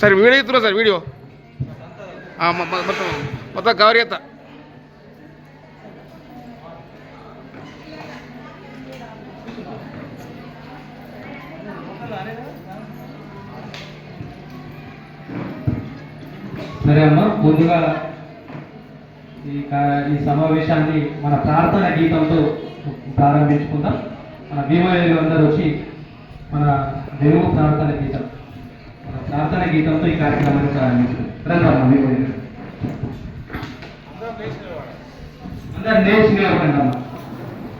Sir video ఇస్తున్నా sir video. ఆ, మొత్తం మొత్తం సరే అమ్మ ముందుగా ఈ ఈ సమావేశాన్ని మన ప్రార్థన గీతంతో ప్రారంభించుకుందాం. మన భీమయ్య అందరూ వచ్చి మన తెలుగు ప్రార్థన గీతం. ప్రార్థన గీతంతో ఈ కార్యక్రమాన్ని ప్రారంభించాం రండమ్మా భీమయ్య గారు. అందరు లేచి నిలబడండి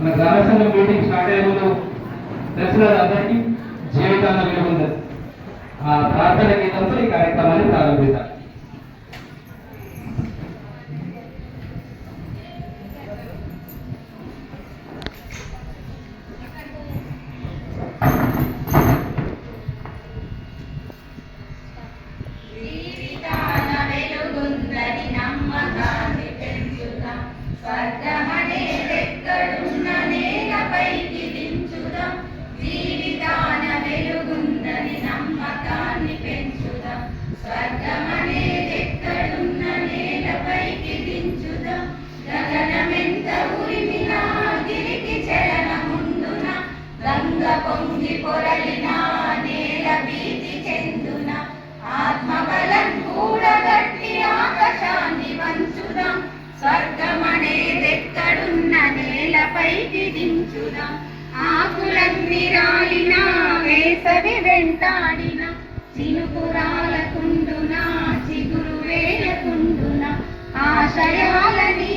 మన గ్రామ సంఘం మీటింగ్ స్టార్ట్ అయ్యే ముందు తెలిసిన అందరికీ జీవితాన్ని విలువ ఆ ప్రార్థన గీతంతో ఈ కార్యక్రమాన్ని ప్రారంభిద్దాం. పొంగి పొరలినా నేల భీతి చెందున ఆత్మబలం కూడగట్టి ఆకాశాన్ని వంచుదాం. స్వర్గమనేదెక్కడున్న నేలపైకి దించుదాం ఆకులన్నీ రాలిన వేసవి వెంటాడిన చినుకురాలకుండున చిగురు వేయకుండున ఆశయాలని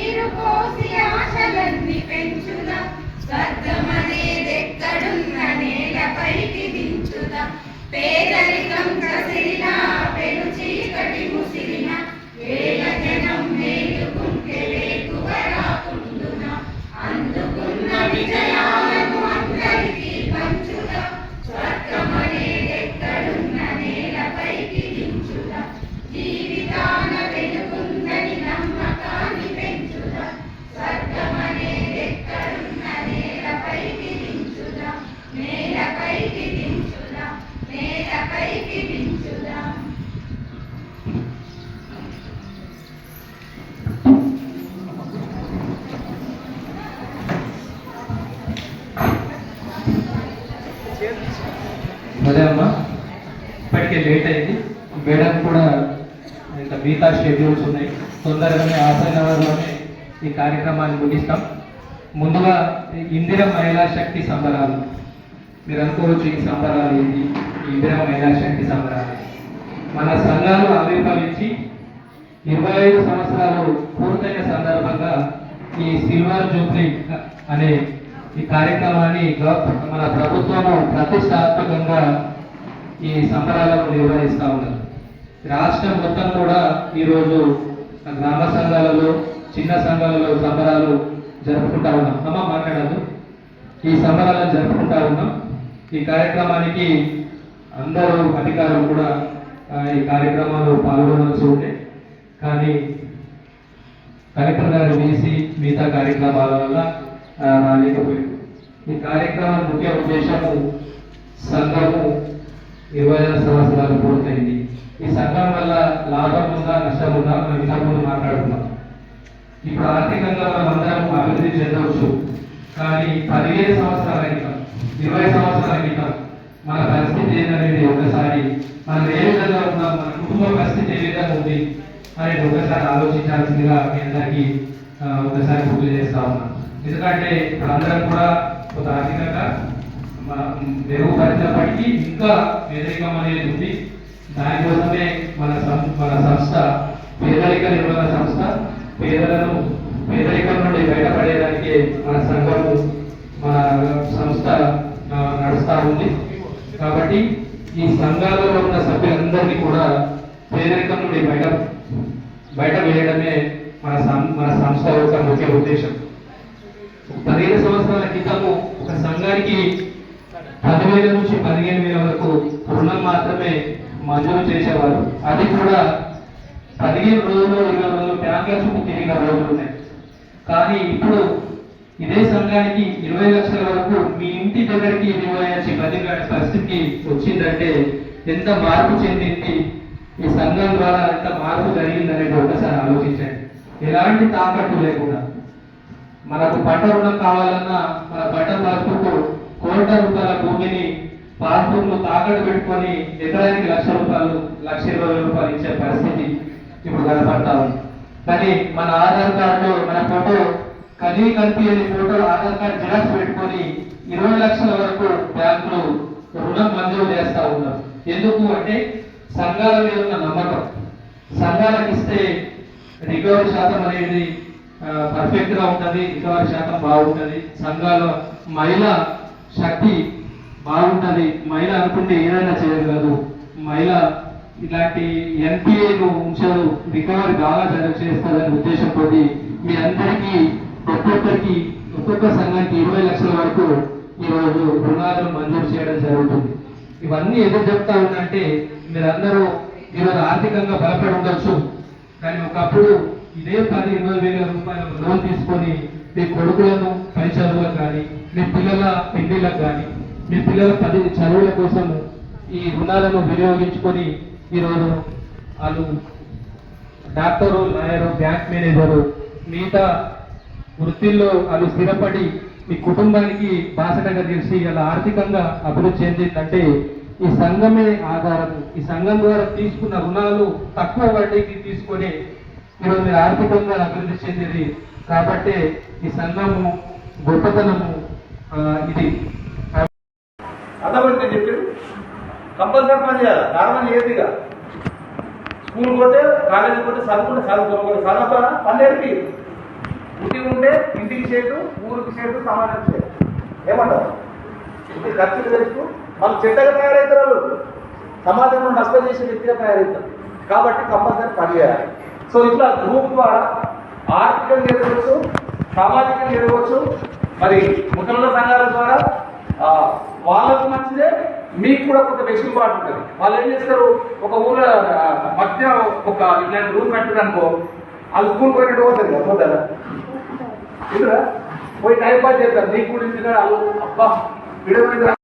ఇప్పటికే లేట్ అయింది. మేడం కూడా ఇంకా మిగతా షెడ్యూల్స్ ఉన్నాయి. తొందరగానే ఆసైన అవర్లోనే ఈ కార్యక్రమాన్ని ముగిస్తాం. ముందుగా ఇందిర మహిళా శక్తి సంబరాలు. మీరు అనుకోవచ్చు ఈ సంబరాలు ఏంటి? ఇందిర మహిళా శక్తి సంబరాలు. మన సంఘాలు ఆవిర్భవించి ఇరవై ఐదు సంవత్సరాలు పూర్తయిన సందర్భంగా ఈ సిల్వర్ జూబ్లీ అనే ఈ కార్యక్రమాన్ని మన ప్రభుత్వము ప్రతిష్టాత్మకంగా ఈ సంబరాలను నిర్వహిస్తూ ఉన్నారు. రాష్ట్రం మొత్తం కూడా ఈరోజు గ్రామ సంఘాలలో చిన్న సంఘాలలో సంబరాలు జరుపుకుంటా ఉన్నాం. అమ్మ మాట్లాడదు. ఈ సంబరాలను జరుపుకుంటా ఉన్నాం. ఈ కార్యక్రమానికి అందరూ అధికారులు కూడా ఈ కార్యక్రమాలు పాల్గొనవలసి ఉండే. కానీ కలెక్టర్ గారు వేసి మిగతా కార్యక్రమాల వల్ల రాలేకపోయింది ఈ కార్యక్రమం ముఖ్య ఉద్దేశము సంఘము ఇరవై ఐదు సంవత్సరాలు పూర్తయింది. ఈ సంఘం వల్ల లాభం ఉందా నష్టం ఉందా మనం ఇంతకుముందు మాట్లాడుకున్నాం. ఇప్పుడు ఆర్థికంగా మనం అందరం అభివృద్ధి చెందవచ్చు. కానీ పదిహేను సంవత్సరాల క్రితం ఇరవై సంవత్సరాల క్రితం మన పరిస్థితి ఏంటనేది ఒకసారి మనం ఏ విధంగా ఉన్నాం మన కుటుంబ పరిస్థితి ఏ విధంగా ఉంది అనేది ఒకసారి ఆలోచించాల్సిందిగా మీ అందరికీ ఒకసారి గుర్తు చేస్తా ఉన్నాం. ఎందుకంటే ఇప్పుడు అందరం కూడా కొంత ఆర్థికంగా మెరుగుపరిచినప్పటికీ ఇంకా పేదరికం అనేది ఉంది. దానికోసమే మన సం- మన సంస్థ పేదరిక నిర్వహణ సంస్థ పేదలను పేదరికం నుండి బయటపడేదానికి మన సంఘం మన సంస్థ నడుస్తూ ఉంది. కాబట్టి ఈ సంఘాలలో ఉన్న సభ్యులందరినీ కూడా పేదరికం నుండి బయట బయట వేయడమే మన సం- మన సంస్థ యొక్క ముఖ్య ఉద్దేశం. పదిహేను సంవత్సరాల క్రితము ఒక సంఘానికి పదివేల నుంచి పదిహేను వేల వరకు రుణం మాత్రమే మంజూరు చేసేవారు. అది కూడా పదిహేను రోజులు ఇరవై రోజులు బ్యాంకుల చుట్టూ తిరిగిన రోజులు ఉన్నాయి. కానీ ఇప్పుడు ఇదే సంఘానికి ఇరవై లక్షల వరకు మీ ఇంటి దగ్గరికి ఇరవై వచ్చి పరిస్థితి పరిస్థితికి వచ్చిందంటే ఎంత మార్పు చెందింది? ఈ సంఘం ద్వారా ఎంత మార్పు జరిగిందనేది ఒకసారి ఆలోచించండి. ఎలాంటి తాకట్టు లేకుండా. మనకు పంట రుణం కావాలన్నా మన పంట మార్పుకు కోట్ల రూపాయల భూమిని పాస్బుక్ తాకట్టు పెట్టుకొని ఎకరానికి లక్ష రూపాయలు లక్ష ఇరవై రూపాయలు ఇచ్చే పరిస్థితి ఇప్పుడు కనపడతా ఉంది. కానీ మన ఆధార్ కార్డు మన ఫోటో కనీ కనిపించని ఫోటో ఆధార్ కార్డు జిరాక్స్ పెట్టుకొని ఇరవై లక్షల వరకు బ్యాంకులు రుణం మంజూరు చేస్తా ఉన్నారు. ఎందుకు అంటే సంఘాల మీద ఉన్న నమ్మకం. సంఘాలకు ఇస్తే రికవరీ శాతం అనేది పర్ఫెక్ట్గా ఉంటది రికవరీ శాతం బాగుంటుంది. సంఘాల మహిళ శక్తి బాగుంటుంది. మహిళ అనుకుంటే ఏదైనా చేయగలదు. మహిళ ఇలాంటి ఎన్పిఏను ఉంచారు. రికవరీ బాగా జరగ ఉద్దేశం ఉద్దేశంతో మీ అందరికీ ఒక్కొక్కరికి ఒక్కొక్క సంఘానికి ఇరవై లక్షల వరకు ఈరోజు రుణాలను మంజూరు చేయడం జరుగుతుంది. ఇవన్నీ ఎదురు చెప్తా ఉందంటే మీరందరూ ఈరోజు ఆర్థికంగా బలపడి ఉండొచ్చు. కానీ ఒకప్పుడు ఇదే పది ఇరవై వేల రూపాయల లోన్ తీసుకొని మీ కొడుకులను పై చదువులకు కానీ మీ పిల్లల పెళ్ళిళ్ళకు కానీ మీ పిల్లల పది చదువుల కోసం ఈ రుణాలను వినియోగించుకొని ఈరోజు వాళ్ళు డాక్టరు లాయరు బ్యాంక్ మేనేజరు మిగతా వృత్తిల్లో వాళ్ళు స్థిరపడి మీ కుటుంబానికి బాసటగా తెలిసి ఇలా ఆర్థికంగా అభివృద్ధి చెందిందంటే ఈ సంఘమే ఆధారం ఈ సంఘం ద్వారా తీసుకున్న రుణాలు తక్కువ వడ్డీకి తీసుకొని ఈరోజు ఆర్థికంగా అభివృద్ధి చెందింది కాబట్టి ఈ సంఘము గొప్పతనము ఇది. అర్థమంటే చెప్పాడు? కంపల్సరీ పని చేయాలి. కారణం ఏదిగా? స్కూల్ పోతే కాలేజీ పోతే చదువుకుంటే చదువుకోవాలి చదవాలా పని ఇంటి ఉంటే ఇంటికి చేటు ఊరికి చేటు సమాజం చేయదు ఏమంటారు ఇంటి ఖర్చులు తెలుసు. వాళ్ళు చెడ్డగా తయారవుతారు వాళ్ళు. సమాజంలో నష్టం చేసే వ్యక్తిగా తయారవుతారు కాబట్టి కంపల్సరీ పని చేయాలి. సో ఇట్లా గ్రూప్ ద్వారా ఆర్థికంగా ఎదగవచ్చు సామాజికంగా ఎదగవచ్చు మరి ముసలిల సంఘాల ద్వారా ఆ, వాళ్ళకు మంచిదే మీకు కూడా కొంత వెసులుబాటు ఉంటుంది. వాళ్ళు ఏం చేస్తారు? ఒక ఊళ్ళో ఆ, మధ్య ఒక ఇట్లాంటి రూమ్ పెట్టారు అనుకో వాళ్ళు స్కూల్ పోయినట్టు పోతుంది కదా పోతారా? ఇదిరా పోయి టైం పాస్ చేస్తారు. నీకు కూడా వాళ్ళు అబ్బా విడవ